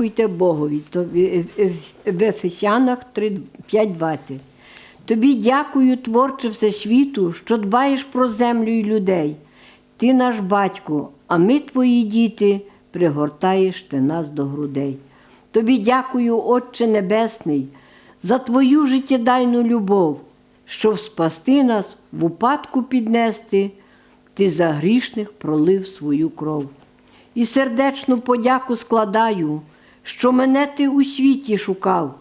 Дякуйте Богові то в- Ефесянах 5.20. Тобі дякую, творче всесвіту, що дбаєш про землю і людей. Ти наш батько, а ми твої діти, пригортаєш ти нас до грудей. Тобі дякую, Отче Небесний, за твою життєдайну любов, щоб спасти нас, в упадку піднести, ти за грішних пролив свою кров. І сердечну подяку складаю, що мене ти у світі шукав,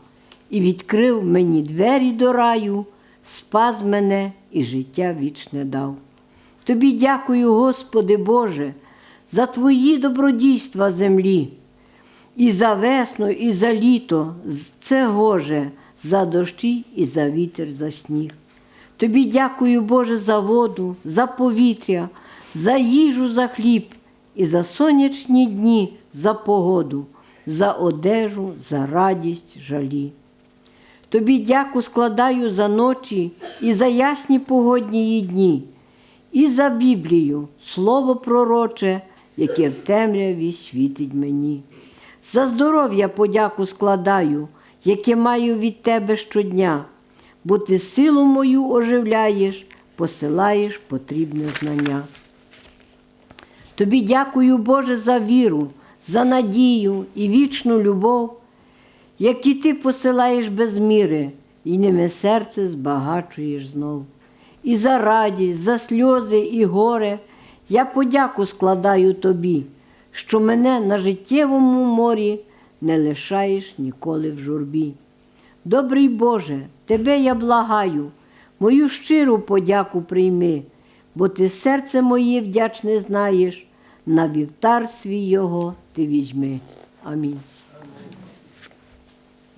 і відкрив мені двері до раю, спас мене і життя вічне дав. Тобі дякую, Господи Боже, за Твої добродійства землі, і за весну, і за літо, це гоже, за дощі і за вітер, за сніг. Тобі дякую, Боже, за воду, за повітря, за їжу, за хліб і за сонячні дні, за погоду, за одежу, за радість, жалі. Тобі дяку складаю за ночі і за ясні погодні її дні, і за Біблію, слово пророче, яке в темряві світить мені. За здоров'я подяку складаю, яке маю від тебе щодня, бо ти силу мою оживляєш, посилаєш потрібне знання. Тобі дякую, Боже, за віру, за надію і вічну любов, які ти посилаєш без міри, і ними серце збагачуєш знов. І за радість, за сльози і горе я подяку складаю тобі, що мене на життєвому морі не лишаєш ніколи в журбі. Добрий Боже, тебе я благаю, мою щиру подяку прийми, бо ти серце моє вдячне знаєш, на вівтар свій його ти візьми. Амінь.